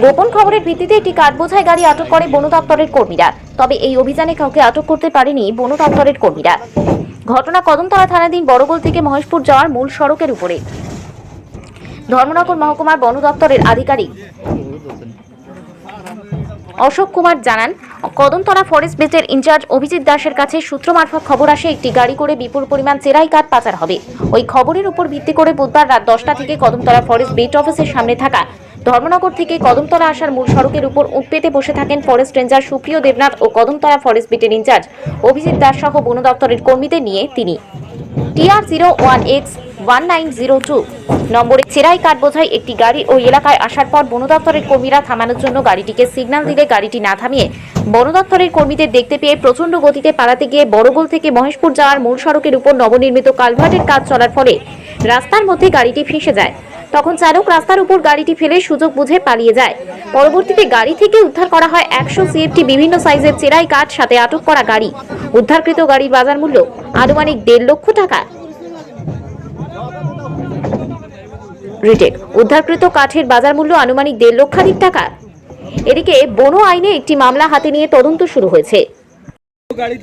গোপন খবরের ভিত্তিতে একটি কাঠ বোঝাই গাড়ি আটক করে বন দপ্তরের কর্মীরা। তবে এই অভিযানে কাউকে আটক করতে পারেনি বন দপ্তরের কর্মীরা। ঘটনা কদমতলা থানাধীন বড়গোল থেকে মহেশপুর যাওয়ার মূল সড়কের উপরে। ধর্মনগর মহকুমার বন দপ্তরের আধিকারিক অশোক কুমার জানান, কদমতলা ফরেস্ট বেটের ইনচার্জ অভিজিৎ দাসের কাছে সূত্র মারফত খবর আসে একটি গাড়ি করে বিপুল পরিমাণ চেরাই কাঠ পাচার হবে। ওই খবরের উপর ভিত্তি করে বুধবার রাত দশটা থেকে কদমতলা ফরেস্ট বেট অফিসের সামনে থাকা ধর্মনগর থেকে কদমতলা আসার মূল সড়কের উপর উঠ পেতে বসে থাকেন ফরেস্ট রেঞ্জার সুপ্রিয় দেবনাথ ও কদমতলা ফরেস্ট বিটের ইনচার্জ অভিজিৎ দাস সহ বন দপ্তরের কর্মীদের নিয়ে তিনি। TR zero one X one nine zero two নম্বরে চেরাই কাঠ বোঝাই একটি গাড়ি ওই এলাকায় আসার পর বন দপ্তরের কর্মীরা থামানোর জন্য গাড়িটিকে সিগন্যাল দিলে গাড়িটি না থামিয়ে বন দপ্তরের কর্মীদের দেখতে পেয়ে প্রচণ্ড গতিতে পালাতে গিয়ে বড়গোল থেকে মহেশপুর যাওয়ার মূল সড়কের উপর নবনির্মিত কালভার্টের কাজ চলার ফলে রাস্তার মধ্যে গাড়িটি ফেঁসে যায়। তখন চালক রাস্তার উপর গাড়িটি ফেলে সুযোগ বুঝে পালিয়ে যায় পরবর্তীতে গাড়ি থেকে উদ্ধার করা হয় একশো সিএফটি বিভিন্ন সাইজের চেরাই কাঠ সাথে আটক করা গাড়ি উদ্ধারকৃত গাড়ির বাজার মূল্য আনুমানিক দেড় লক্ষ টাকা রিটেক উদ্ধারকৃত কাঠের বাজার মূল্য আনুমানিক দেড় লক্ষাধিক টাকা এদিকে বন আইনে একটি মামলা হাতে নিয়ে তদন্ত শুরু হয়েছে গাড়িত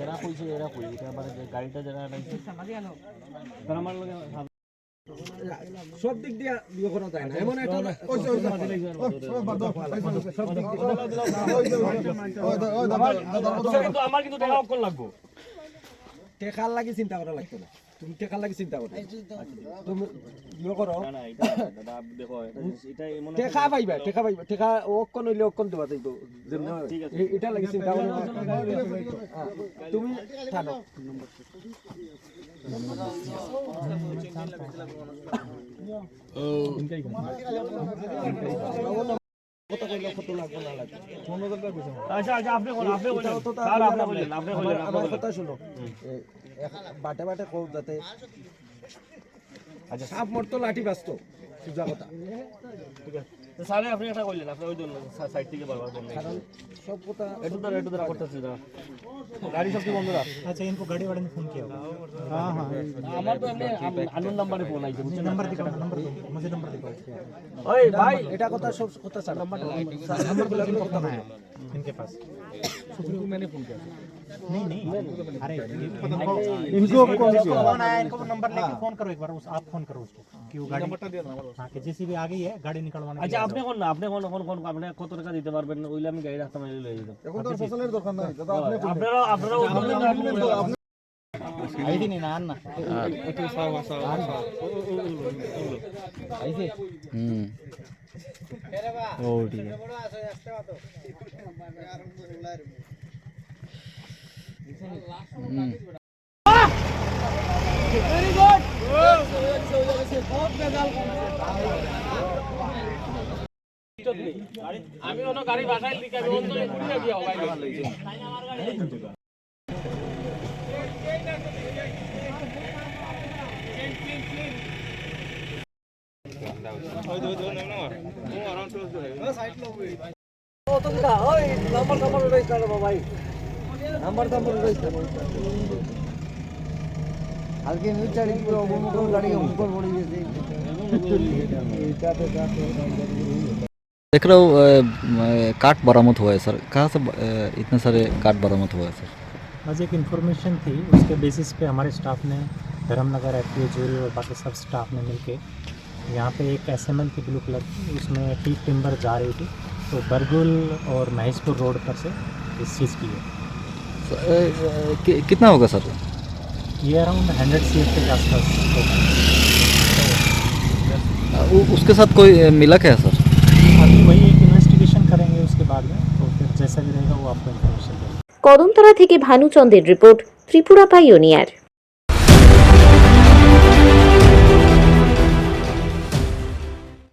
যেটা কইছে এরা কই এটা মানে গাড়িটা যারা নাইছে তার আমার লগে সব দিক দিয়ে বিয়ে করা যায় না এমন একটা আমার কিন্তু দেখা অক্ষর লাগবো টেকার লাগি চিন্তা করা লাগতো না তুমি টেকার লাগি চিন্তা করো তুমি বিয়ে করো। টেকা পাইবা টেকা পাইবা টেকা অক্ষণ হইলে অক্ষণ দেবা যেমন এটা লাগি চিন্তা করো হ্যাঁ, তুমি থানো। কইলে কত লাগবে না লাগবে? আচ্ছা আচ্ছা আপনি কোন আপনি বলেন। এটাও তো তা- স্যার আপনি বলেন আপনি বলেন আমার- আপনি আমার বলেন। কথা শুনো। বাটে বাটে কৌ যাতে আচ্ছা। সাপ মরতো লাঠি বাঁচত। সোজা কথা। ঠিক আছে। তো স্যার আপনি একটা কইলেন আপনি ওই জন্য সাইড থেকে বারবার বন্ধ কারণ সব কথা একটু ধরে একটু ধরে করতেছি না গাড়ি সব কি বন্ধ রাখ अच्छा इनको गाड़ी वाले ने फोन किया होगा हाँ हाँ আমার তো এমনি আননোন নাম্বারে ফোন আইছে বুঝছেন नंबर दिखाओ नंबर दो मुझे नंबर दिखाओ ওই ভাই এটা কথা সব কথা ছাড় नंबर बोला इनको कहाँ है इनके पास मैंने फोन किया नहीं नहीं अरे इनको इनको कौन फोन आया इनको नंबर लेके फोन करो एक बार उस आप फोन करो उसको कि वो गाड़ी हाँ कि जैसी भी आ गई है गाड़ी निकलवाने के আচ্ছা लिए আপনি কোন না আপনি কোন কোন কোন আপনি কত টাকা দিতে পারবেন ওইলে আমি গাড়ি রাখতাম এলে লয়ে যেতাম এখন তো ফসলের দরকার নাই দাদা আপনি আপনারা আপনারা ওই জন্য आईडी नहीं ना आना ओ ठीक है আমি ওনো গাড়ি বাসায় লিখে আমি অন্য ঘুরে দিয়া ভাই নাম্বার নাম্বার রইছে না ভাই নাম্বার নাম্বার রইছে আজকে নিউজ চারি পুরো অবমুখ গাড়ি অমুক পড়ে গেছে এটাতে যাতে देख रहा हूँ अ, अ, काट बरामद हुआ है सर कहाँ से अ, इतने सारे काट बरामद हुआ है सर आज एक इन्फॉर्मेशन थी उसके बेसिस पे हमारे स्टाफ ने धर्मनगर एफ जूरी और बाकी सब स्टाफ ने मिलके यहाँ पे एक एस थी ब्लू कलर की उसमें टी टिम्बर जा रही थी तो बरगुल और महेशपुर रोड पर से इस चीज़ की है सर, अ, अ, कि- कितना होगा सर ये अराउंड हंड्रेड सी के आसपास होगा उ- उसके साथ कोई अ, मिला क्या सर अभी वही एक इन्वेस्टिगेशन करेंगे उसके बाद में तो फिर जैसा भी रहेगा वो आपको इन्फॉर्मेशन देंगे কদমতলা থেকে ভানুচন্দ্রের রিপোর্ট ত্রিপুরা পাইওনিয়ার